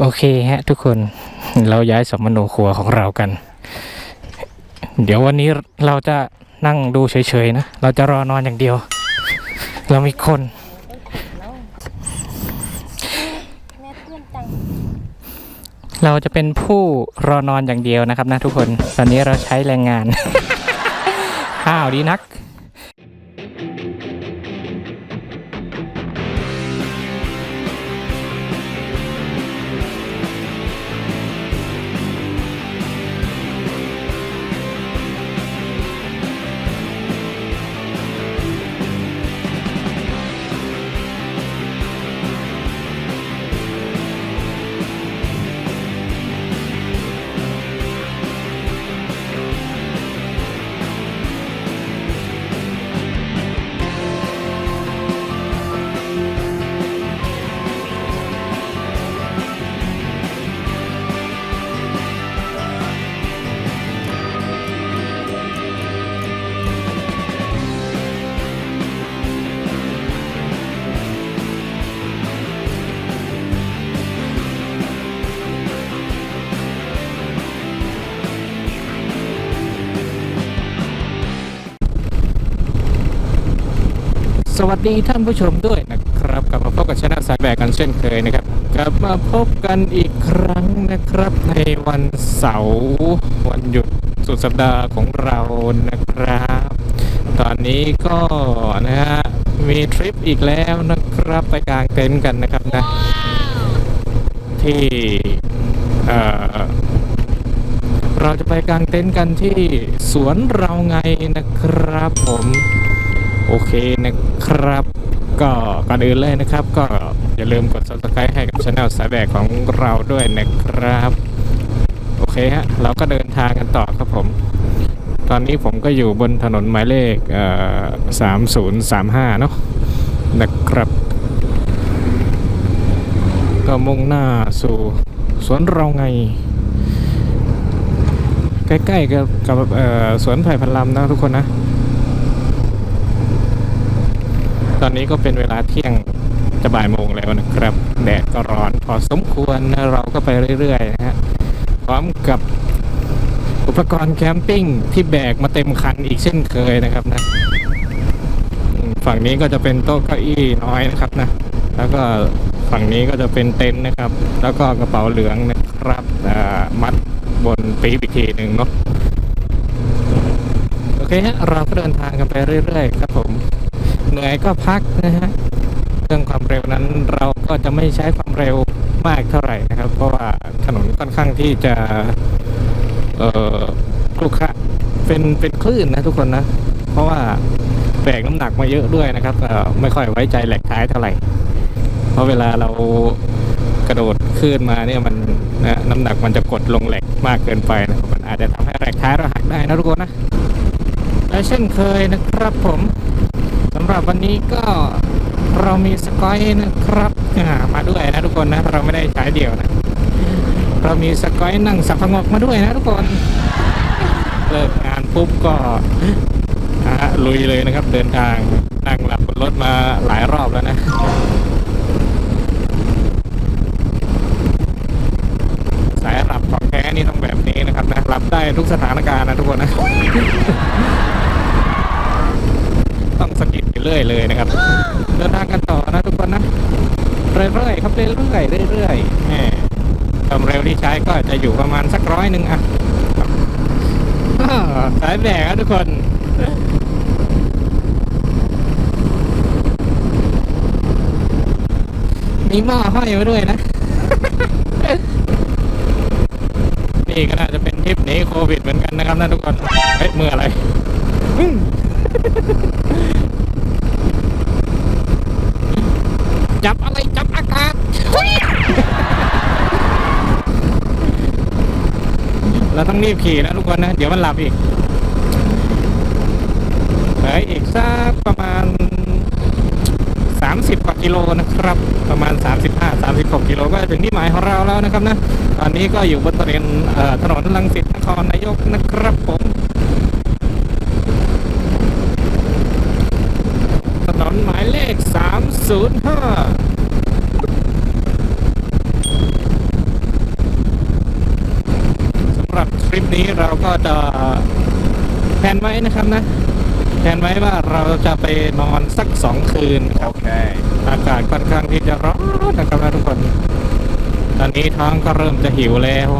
โอเคฮะทุกคนเราย้ายสมโนครัวของเรากัน เดี๋ยววันนี้เราจะนั่งดูเฉยๆนะ เราจะรอนอนอย่างเดียว เรามีคนเพื่อนจังเราจะเป็นผู้รอนอนอย่างเดียวนะครับนะทุกคน ตอนนี้เราใช้แรงงานข้าวดีนัก สวัสดีท่านผู้ชมด้วยนะครับกลับมาพบกับชนะสายแบกกันเช่นเคยนะครับกลับมาพบกันอีกครั้งนะครับในวันเสาร์วันหยุดสุดสัปดาห์ของเรานะครับ ตอนนี้ก็นะฮะมีทริปอีกแล้วนะครับไปกลางเต็นท์กันนะครับนะที่เอ่อเราจะไปกลางเต็นท์กันที่สวนเราไงนะครับผม โอเคนะครับ ก็ก่อนอื่นเลยนะครับ ก็อย่าลืมกด subscribe ให้กับช anel สายแบกของเราด้วยนะครับ โอเคฮะเราก็เดินทางกันต่อครับผม ตอนนี้ผมก็อยู่บนถนนหมายเลขเอ่อ3035เนาะนะครับ ก็มุ่งหน้าสู่สวนเราไง ใกล้ๆกับกับเอ่อสวนไผ่พันลำนะทุกคนนะ ตอนนี้ก็เป็นเวลาเที่ยงจะบ่ายโมงแล้วนะครับ แดดก็ร้อนพอสมควรเราก็ไปเรื่อยๆนะฮะพร้อมกับอุปกรณ์แคมปิ้งที่แบกมาเต็มคันอีกเช่นเคยนะครับนะฝั่งนี้ก็จะเป็นโต๊ะเก้าอี้น้อยนะครับนะ แล้วก็ฝั่งนี้ก็จะเป็นเต็นท์นะครับ แล้วก็กระเป๋าเหลืองนะครับอ่ามัดบนปีบอีกทีหนึ่งเนาะโอเคฮะเราก็เดินทางกันไปเรื่อยๆ ครับผม เหนื่อยก็พักนะฮะเรื่องความเร็วนั้นเราก็จะไม่ใช้ความเร็วมากเท่าไหร่นะครับ เพราะว่าถนนค่อนข้างที่จะเอ่อคลุกคละเป็นเป็นคลื่นนะทุกคนนะ เพราะว่าแบกน้ำหนักมาเยอะด้วยนะครับไม่ค่อยไว้ใจแหลกท้ายเท่าไหร่ เพราะเวลาเรากระโดดขึ้นมาเนี่ยมันนะน้ำหนักมันจะกดลงแหลกมากเกินไปนะมันอาจจะทำให้แหลกท้ายเราหักได้นะทุกคนนะและเช่นเคยนะครับผมำหรับวันนี้ก็เรามีสกอยนะครับมาด้วยนะทุกคนนะเราไม่ได้ใช้เดี่ยวนะ เรามีสกอยนั่งสับพงกมาด้วยนะทุกคนเลิกงานปุ๊บก็ลุยเลยนะครับ เดินทางนั่งหลับบนรถมาหลายรอบแล้วนะสายหลับของแท้นี่ต้องแบบนี้นะครับนะหลับได้ทุกสถานการณ์นะทุกคนนะ ต้องสะกิดอยู่ เรื่อยเลยนะครับ เดินทางกันต่อนะทุกคนนะ เรื่อยๆครับเรื่อยๆเรื่อยๆแหมความเร็วที่ใช้ก็จะอยู่ประมาณสักร้อยหนึ่งอะสายแบกครับทุกคนมีหม้อห้อยมาด้วยนะ นี่ก็น่าจะเป็นทริปนี้โควิดเหมือนกันนะครับนะทุกคน เฮ้ยมืออะไรอืม จับอะไรจับอากาศเราต้องรีบขี่นะทุกคนนะ เดี๋ยวมันหลับอีกเหลืออีกสักประมาณ 30 กว่ากิโลนะครับ ประมาณ 35 36กิโลก็ถึงที่หมายของเราแล้วนะครับนะ ตอนนี้ก็อยู่บนถนนถนนลังสิตนครนายกนะครับผม ศูนย์ห้าสำหรับทริปนี้เราก็จะแผนไว้นะครับนะแผนไว้ว่าเราจะไปนอนสักสองคืนครับ โอเค อากาศค่อนข้างที่จะร้อนนะครับทุกคน ตอนนี้ท้องก็เริ่มจะหิวแล้ว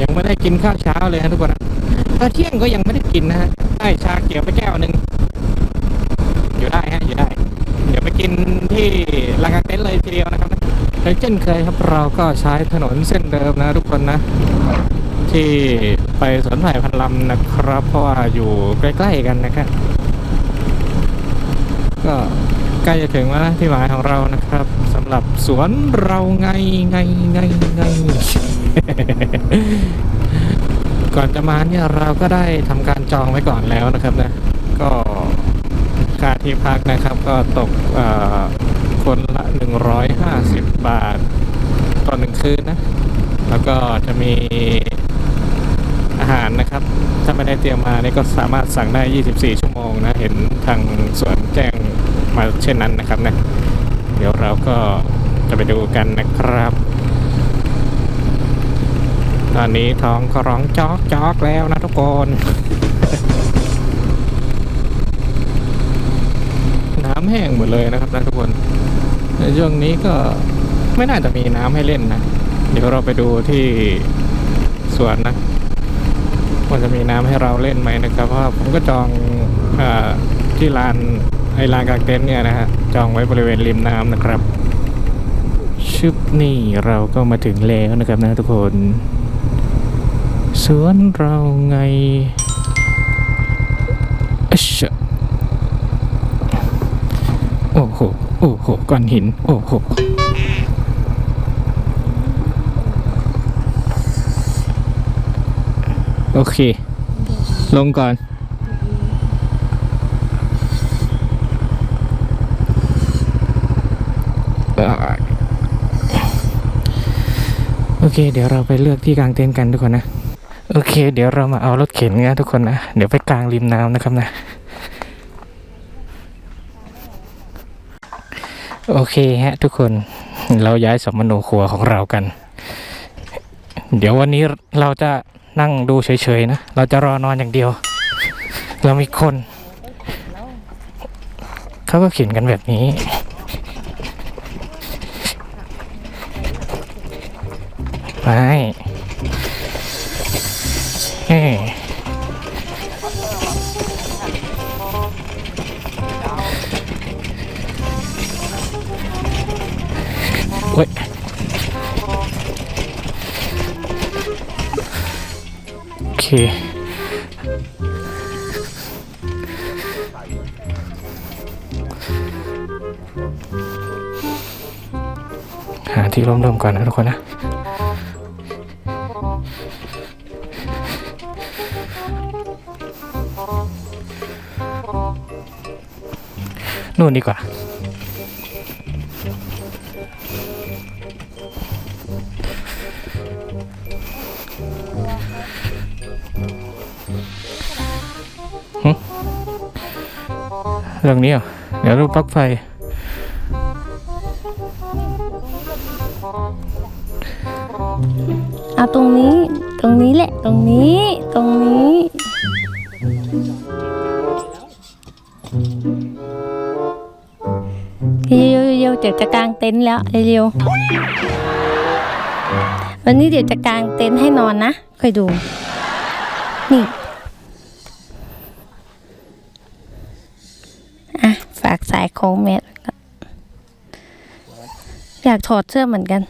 ยังไม่ได้กินข้าวเช้าเลยนะทุกคน ข้าเที่ยงก็ยังไม่ได้กินนะฮะได้ชาเขียวไปแก้วหนึ่งอยู่ได้ฮะอยู่ได้ เดี๋ยวไปกินที่ลานกางเต็นท์เลยทีเดียวนะครับและเช่นเคยครับเราก็ใช้ถนนเส้นเดิมนะทุกคนนะ ที่ไปสวนไผ่พันลำนะครับ เพราะว่าอยู่ใกล้ๆกันนะครับก็ใกล้จะถึงแล้วนะที่หมายของเรานะครับสำหรับสวนเราไงไงไงไง ก่อนจะมาเนี่ยเราก็ได้ทำการจองไว้ก่อนแล้วนะครับนะก็ค่าที่พักนะครับก็ตกเอ่อคนละ 150 บาทต่อหนึ่งคืนนะ แล้วก็จะมีอาหารนะครับ ถ้าไม่ได้เตรียมมาเนี่ยก็สามารถสั่งได้ 24 ชั่วโมงนะ เห็นทางสวนแจ้งมาเช่นนั้นนะครับนะ เดี๋ยวเราก็จะไปดูกันนะครับ ตอนนี้ท้องก็ร้องจอกจอกแล้วนะทุกคนน้ำแห้งหมดเลยนะครับนะทุกคนในช่วงนี้ก็ไม่น่าจะมีน้ำให้เล่นนะ เดี๋ยวเราไปดูที่สวนนะว่าจะมีน้ำให้เราเล่นไหมนะครับเพราะผมก็จองอที่ลานไอลานกลางเต็นท์เนี่ยนะฮะจองไว้บริเวณริมน้ำนะครับชึบนี่เราก็มาถึงแล้วนะครับนะทุกคน สวนเราไงอชโอ้โห โอ้โห ก้อนหิน โอ้โห โอเค ลงก่อน โอเค เดี๋ยวเราไปเลือกที่กลางเต็นท์กันทุกคนนะ โอเค เดี๋ยวเรามาเอารถเข็นนะทุกคนนะ เดี๋ยวไปกลางริมน้ำนะครับนะ โอเคฮะทุกคนเราย้ายสมโนครัวของเรากัน เดี๋ยววันนี้เราจะนั่งดูเฉยๆนะ เราจะรอนอนอย่างเดียว เรามีคน เขาก็เขียนกันแบบนี้ ไป เคหาที่ร่มๆก่อนนะทุกคนนะ นู่นดีกว่า เรื่องนี้เหรอเดี๋ยวรูปปลั๊กไฟ เอาตรงนี้ ตรงนี้แหละ ตรงนี้ ตรงนี้ เร็วๆเร็วๆเดี๋ยวจะกางเต็นท์แล้วเร็วๆวันนี้เดี๋ยวจะกางเต็นท์ให้นอนนะคอยดู นี่ อะ ฝากสาย โค้งแมตร อยากถอดเสื้อเหมือนกัน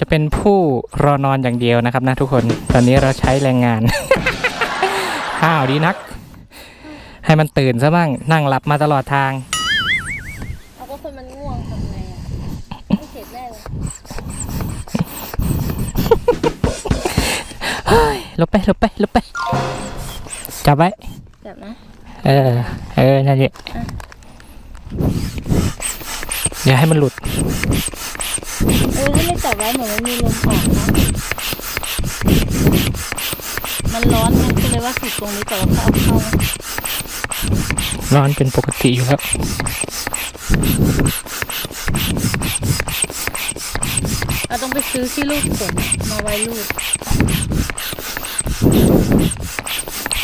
จะเป็นผู้รอนอนอย่างเดียวนะครับนะทุกคน ตอนนี้เราใช้แรงงาน ห้าวดีนัก ให้มันตื่นซะบ้าง นั่งหลับมาตลอดทาง เอาก็คนมันง่วงทำไงอะไม่เสร็จแน่เลยลบไปลบไปลบไป จับไว้ จับนะ เออ เออ นั่นแหละ อย่าให้มันหลุด เออถ้าไม่จับไว้เหมือนมันมีลมออกนะมันร้อนไงก็เลยว่าสุดตรงนี้แต่ว่าเขาเอาเข้านะร้อนเป็นปกติอยู่แล้วเราต้องไปซื้อที่ลูกผมมาไว้ลูก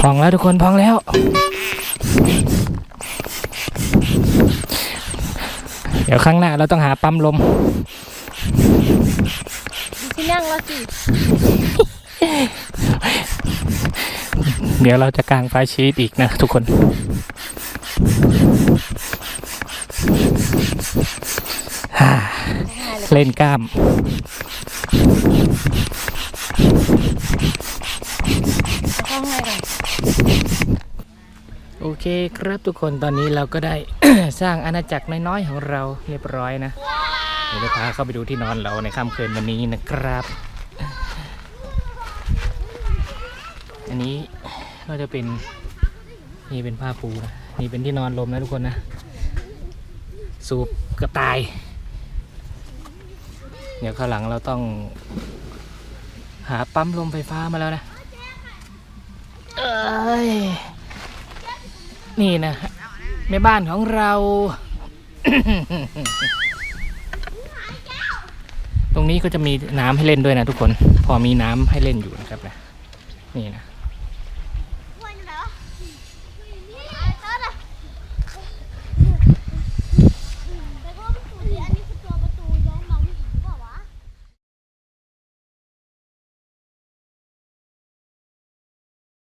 พองแล้วทุกคนพองแล้ว เดี๋ยวข้างหน้าเราต้องหาปั๊มลมมีที่นั่งแล้วสิเดี๋ยวเราจะกางไฟชีตอีกนะทุกคนฮ่าเล่นกล้ามเอาเข้าข้างในก่อน โอเคครับทุกคนตอนนี้เราก็ได้ สร้างอาณาจักรน้อยๆของเราเรียบร้อยนะเดี๋ยวจะพาเข้าไปดูที่นอนเราในค่ำคืนวันนี้นะครับ อันนี้ก็จะเป็นนี่เป็นผ้าปูนะนี่เป็นที่นอนลมนะทุกคนนะ สูบกระต่าย เดี๋ยวข้างหลังเราต้อง หาปั๊มลมไฟฟ้ามาแล้วนะเอ้ย นี่นะแม่บ้านของเรา ตรงนี้ก็จะมีน้ำให้เล่นด้วยนะทุกคน พอมีน้ำให้เล่นอยู่นะครับนะนี่นะ